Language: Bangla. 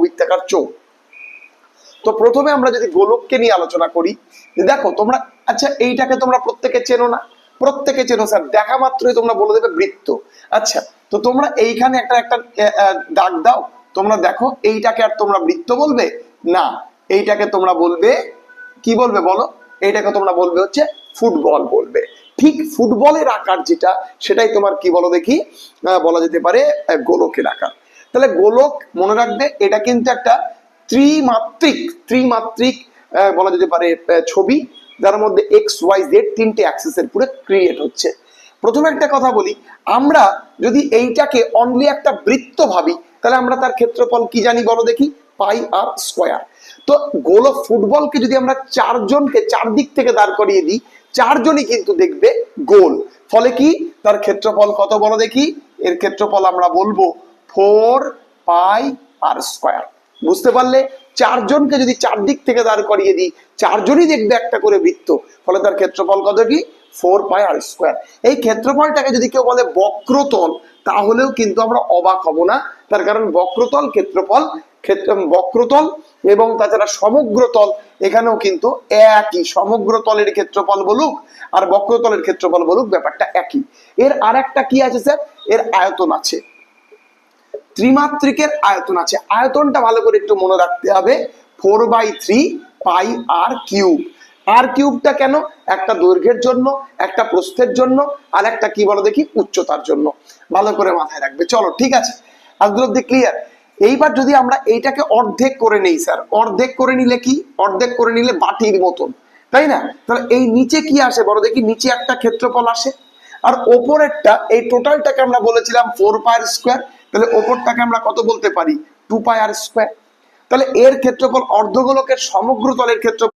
বৃত্তাকার চোখ তো প্রথমে আমরা যদি গোলককে নিয়ে আলোচনা করি, যে দেখো তোমরা আচ্ছা এইটাকে তোমরা প্রত্যেকে চেনো না? প্রত্যেকে চেনো, স্যার, দেখা মাত্রই তোমরা বলে দেবে বৃত্ত। আচ্ছা তো তোমরা এইখানে একটা একটা দাগ দাও। তোমরা দেখো, এইটাকে আর তোমরা বৃত্ত বলবে? না, এইটাকে তোমরা বলবে, কি বলবে বলো? এইটাকে তোমরা বলবে হচ্ছে ফুটবল বলবে। ঠিক ফুটবলের আকার যেটা, সেটাই তোমার কি বলো দেখি? বলা যেতে পারে গোলকের আকার। তাহলে গোলক মনে রাখবে, এটা কিন্তু একটা ত্রিমাত্রিক ত্রিমাত্রিক বলা যেতে পারে ছবি, যার মধ্যে এক্স ওয়াই জেড তিনটে অ্যাক্সেসের পুরো ক্রিয়েট হচ্ছে। প্রথমে একটা কথা বলি, আমরা যদি এইটাকে অনলি একটা বৃত্ত ভাবি, তাহলে আমরা তার ক্ষেত্রফল কি জানি বলো দেখি? Pi R square. তো গোল অফ ফুটবলকে যদি আমরা চারজনকে চারদিক থেকে দাঁড় করিয়ে দিই, চারজনই কিন্তু দেখবে গোল। ফলে কি? তার ক্ষেত্রফল কত বলো দেখি? এর ক্ষেত্রফল আমরা বলব ফোর পাই আর স্কোয়ার। বুঝতে পারলে? চারজনকে যদি চারদিক থেকে দাঁড় করিয়ে দিই, চারজনই দেখবে একটা করে বৃত্ত। ফলে তার ক্ষেত্রফল কত কি? Four pi R square. এই ক্ষেত্রফলটাকে যদি কেউ বলে বক্রতল, তাহলেও কিন্তু আমরা অবাক হব না। তার কারণ বক্রতল ক্ষেত্রফল, ক্ষেত্র, বক্রতল এবং তাছাড়া সমগ্রতল এখানেও কিন্তু একই। সমগ্রতলের ক্ষেত্রফল বলুক আর বক্রতলের ক্ষেত্রফল বলুক, ব্যাপারটা একই। এর আর একটা কি আছে স্যার? এর আয়তন আছে। ত্রিমাত্রিকের আয়তন আছে। আয়তনটা ভালো করে একটু মনে রাখতে হবে। Four by three pi R cube. আর কিউবটা কেন? একটা দৈর্ঘ্যের জন্য, একটা প্রস্থের জন্য, আর একটা কি বলো দেখি? উচ্চতার জন্য। ভালো করে মাথায় রাখবে। চলো, ঠিক আছে? আজগুলো অব্দি ক্লিয়ার এইবার যদি আমরা এইটাকে অর্ধেক করে নেই, স্যার, অর্ধেক করে নিলে কি? অর্ধেক করে নিলে বাটির মতন। তাই না? তাহলে এই নিচে কি আসে? বড় দেখি, নিচে একটা ক্ষেত্রফল আসে। আর ওপরেরটা, এই টোটালটাকে আমরা বলেছিলাম ফোর পায়ার স্কোয়ার তাহলে ওপরটাকে আমরা কত বলতে পারি? টু পায়ার স্কোয়ার তাহলে এর ক্ষেত্রফল অর্ধগোলকের সমগ্র তলের ক্ষেত্র